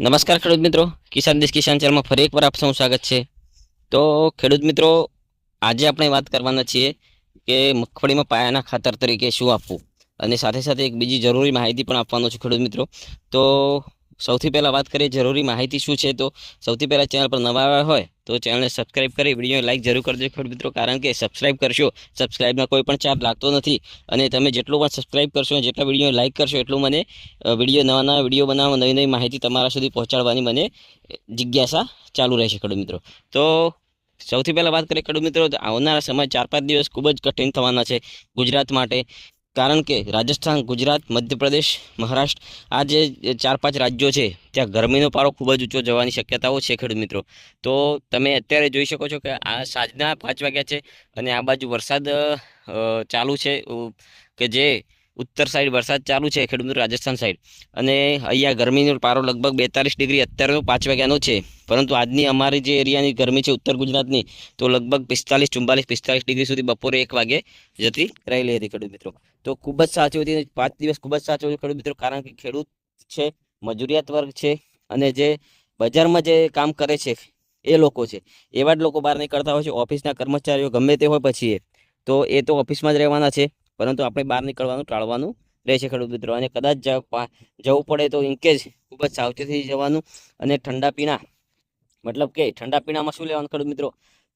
નમસ્કાર ખેડૂત મિત્રો. કિસાન દેશ કિસાન ચેનલમાં ફરી એકવાર આપ સૌ સ્વાગત છે. તો ખેડૂત મિત્રો, આજે આપણે વાત કરવાના છીએ કે મગફળીમાં પાયાના ખાતર તરીકે શું આપવું? અને સાથે સાથે એક બીજી જરૂરી માહિતી પણ આપવાનો છું ખેડૂત મિત્રો. તો સૌથી પહેલાં વાત કરીએ જરૂરી માહિતી શું છે, તો સૌથી પહેલાં ચેનલ પર નવા આવ્યા હોય, તો ચેનલને સબસ્ક્રાઇબ કરી વીડિયો લાઇક જરૂર કરજો. ખેડૂત મિત્રો, કારણ કે સબસ્ક્રાઇબ કરશો સબસ્ક્રાઇબમાં કોઈ પણ ચાર્જ લાગતો નથી. અને તમે જેટલું પણ સબસ્ક્રાઇબ કરશો જેટલા વીડિયો લાઇક કરશો, એટલું મને વીડિયો નવા નવા વીડિયો બનાવવા નવી નવી માહિતી તમારા સુધી પહોંચાડવાની મને જિજ્ઞાસા ચાલુ રહેશે, ખેડૂત મિત્રો. તો સૌથી પહેલાં વાત કરીએ, ખેડૂત મિત્રો આવનારા સમય ચાર પાંચ દિવસ ખૂબ જ કઠિન થવાના છે ગુજરાત માટે. કારણ કે રાજસ્થાન, ગુજરાત, મધ્યપ્રદેશ, મહારાષ્ટ્ર આ જે ચાર પાંચ રાજ્યો છે, ત્યાં ગરમીનો પારો ખૂબ જ ઊંચો જવાની શક્યતાઓ છે ખેડૂત મિત્રો. તો તમે અત્યારે જોઈ શકો છો કે આ સાંજના પાંચ વાગ્યા છે અને આ બાજુ વરસાદ ચાલુ છે. કે જે ઉત્તર સાઈડ વરસાદ ચાલુ છે ખેડૂત રાજસ્થાન સાઈડ અને અહીંયા ગરમીનો પારો લગભગ બેતાલીસ ડિગ્રી અત્યારનો પાંચ વાગ્યાનો છે. પરંતુ આજની અમારી જે એરિયાની ગરમી છે ઉત્તર ગુજરાતની, તો લગભગ પિસ્તાલીસ ચુમ્બાલીસ પિસ્તાલીસ ડિગ્રી સુધી બપોરે એક વાગે જતી રહેલી હતી ખેડૂત મિત્રો. તો ખૂબ જ સાચી હતી પાંચ દિવસ ખૂબ જ સાચું હતું ખેડૂત મિત્રો, કારણ કે ખેડૂત છે, મજૂરિયાત વર્ગ છે, અને જે બજારમાં જે કામ કરે છે, એ લોકો છે. એવા જ લોકો બહાર નીકળતા હોય છે, ઓફિસના કર્મચારીઓ ગમે તે હોય પછી તો એ તો ઓફિસમાં જ રહેવાના છે. પરંતુ આપણે બહાર નીકળવાનું, ટાળવાનું રહેશે ખેડૂત મિત્રો. અને કદાચ જવું પડે તો ઇનકેસ ખૂબ જ સાવચેતી જવાનું અને ઠંડા પીણા, મતલબ કે ઠંડા પીણામાં શું લેવાનું ખેડૂત મિત્રો?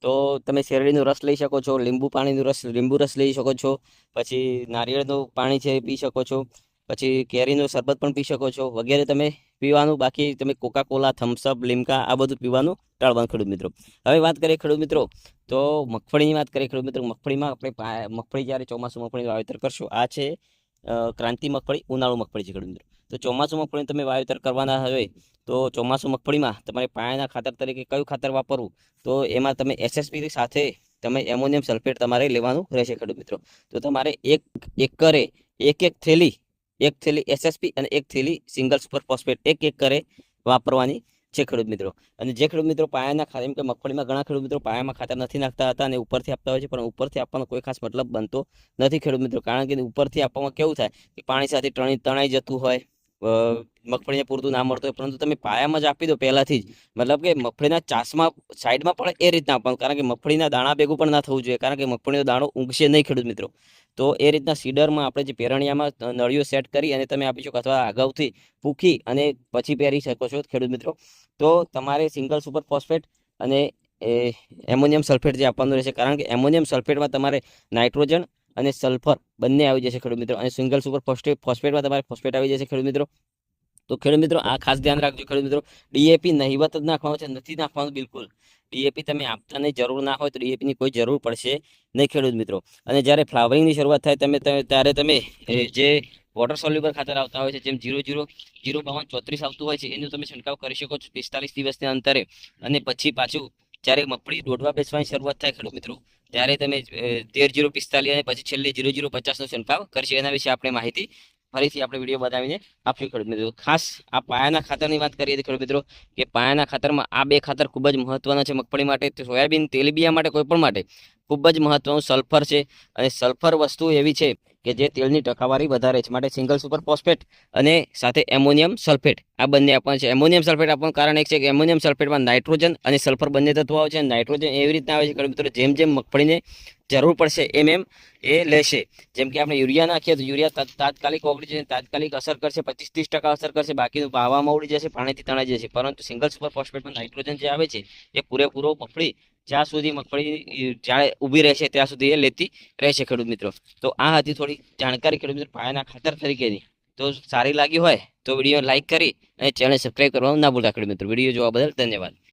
તો તમે શેરડીનો રસ લઈ શકો છો, લીંબુ પાણીનો રસ, લીંબુ રસ લઈ શકો છો, પછી નારિયેળનું પાણી છે પી શકો છો. પછી કેરીનું શરબત પણ પી શકો છો. વગેરે તમે પીવાનું, બાકી તમે કોકા કોલા થમ્સઅપ લીમકા આ બધું પીવાનું ટાળવાનું ખેડૂત મિત્રો. હવે વાત કરીએ ખેડૂત મિત્રો, તો મગફળીની વાત કરીએ ખેડૂત મિત્રો. મગફળીમાં આપણે મગફળી જ્યારે ચોમાસું મગફળીનું વાવેતર કરશો, આ છે ક્રાંતિ મગફળી, ઉનાળુ મગફળી છે ખેડૂત મિત્રો. તો ચોમાસું મગફળી તમે વાવેતર કરવાના હોય તો ચોમાસું મગફળીમાં તમારે પાયાના ખાતર તરીકે કયું ખાતર વાપરવું? તો એમાં તમે એસએસપી સાથે તમે એમોનિયમ સલ્ફેટ તમારે લેવાનું રહેશે ખેડૂત મિત્રો. તો તમારે એક એકરે, એક એક થેલી એક થેલી એસએસપી અને એક થેલી સિંગલ સુપર ફોસ્ફેટ એક એક કરે વાપરવાની છે ખેડૂત મિત્રો. અને જે ખેડૂત મિત્રો પાયાના ખાતર એમ કે મગફળીમાં ઘણા ખેડૂત મિત્રો પાયામાં ખાતર નથી નાખતા હતા અને ઉપરથી આપતા હોય છે, પણ ઉપરથી આપવાનો કોઈ ખાસ મતલબ બનતો નથી ખેડૂત મિત્રો. કારણ કે ઉપરથી આપવામાં કેવું થાય કે પાણી સાથે તણી તણાઈ જતું હોય મગફળીને પૂરતું ના મળતું હોય, પરંતુ તમે પાયામાં જ આપી દો પહેલાથી જ. મતલબ કે મગફળીના ચાસમાં, સાઈડમાં પણ એ રીતના આપવાનું. કારણ કે મગફળીના દાણા ભેગું પણ ના થવું જોઈએ, કારણ કે મગફળીનો દાણો ઊંઘશે નહીં ખેડૂત મિત્રો. તો એ રીતના સીડરમાં આપણે જે પેરણિયામાં નળીઓ સેટ કરી અને તમે આપી શકો અથવા અગાઉથી પૂકી અને પછી પહેરી શકો છો ખેડૂત મિત્રો. તો તમારે સિંગલ સુપર ફોસ્ફેટ અને એમોનિયમ સલ્ફેટ જે આપવાનું રહેશે. કારણ કે એમોનિયમ સલ્ફેટમાં તમારે નાઇટ્રોજન અને સલ્ફર બંને આવી જશે ખેડૂત મિત્રો. અને સિંગલ સુપર ફોસ્ફેટ ફોસ્ફેટમાં તમારે ફોસ્ફેટ આવી જશે ખેડૂત મિત્રો. તો ખેડૂત મિત્રો આ ખાસ ધ્યાન રાખજો ખેડૂત મિત્રો. ડીએપી નહીવત જ નાખવાનું છે, નથી નાખવાનું બિલકુલ. ડીએપી તમે આપતાની જરૂર ના હોય તો ડીએપીની કોઈ જરૂર પડશે નહીં, ખેડૂત મિત્રો. અને જ્યારે ફ્લાવરિંગની શરૂઆત થાય તમે ત્યારે તમે જે વોટર સોલ્યુબલ ખાતર આવતા હોય છે, જેમ જીરો જીરો જીરો બાવન ચોત્રીસ આવતું હોય છે, એનો તમે છંટકાવ કરી શકો છો પિસ્તાલીસ દિવસના અંતરે. અને પછી પાછું જ્યારે મગફળી દોઢવા બેસવાની શરૂઆત થાય ખેડૂત મિત્રો, ત્યારે તમે તેર જીરો પિસ્તાલીસ અને પછી છેલ્લે જીરો જીરો પચાસનો છંટકાવ કરશે. એના વિશે આપણે માહિતી ફરીથી આપણે વીડિયો બતાવીને આપશું ખેડૂત મિત્રો. ખાસ આ પાયાના ખાતરની વાત કરીએ તો ખેડૂત મિત્રો, કે પાયાના ખાતરમાં આ બે ખાતર ખૂબ જ મહત્વના છે મગફળી માટે. સોયાબીન, તેલીબિયા માટે કોઈ પણ માટે. ખૂબ જ મહત્વનું સલ્ફર છે અને સલ્ફર વસ્તુ એવી છે કે જે તેલની ટકાવારી વધારે છે. માટે સિંગલ સુપર ફોસ્ફેટ અને સાથે એમોનિયમ સલ્ફેટ. આ બંને આપવાનું છે. એમોનિયમ સલ્ફેટ આપવાનું કારણ એક છે કે એમોનિયમ સલ્ફેટમાં નાઇટ્રોજન અને સલ્ફર બંને તત્વો આવે છે. નાઇટ્રોજન એવી રીતના આવે છે ખેડૂત મિત્રો જેમ જેમ મગફળીને જરૂર પડશે એમ એમ એ લેશે. જેમ કે આપણે યુરિયા નાખીએ તો યુરિયા તાત્કાલિક ઓગળી જશે, તાત્કાલિક અસર કરશે, પચીસ ત્રીસ ટકા અસર કરશે, બાકીનું ભાવામાં ઉડી જશે, પાણીથી તણાઈ જશે. પરંતુ સિંગલ સુપર ફોસ્ફેટમાં નાઇટ્રોજન જે આવે છે એ પૂરેપૂરો મગફળી જ્યાં સુધી મગફળી જ્યારે ઊભી રહેશે, ત્યાં સુધી એ લેતી રહેશે ખેડૂત મિત્રો. તો આ હતી થોડી જાણકારી ખેડૂત મિત્રો પાયાના ખાતર તરીકેની તો સારી લાગી હોય તો વીડિયો લાઇક કરી અને ચેનલ સબસ્ક્રાઈબ કરવાનું ના ભૂલતા ખેડૂત મિત્રો. વીડિયો જોવા બદલ ધન્યવાદ.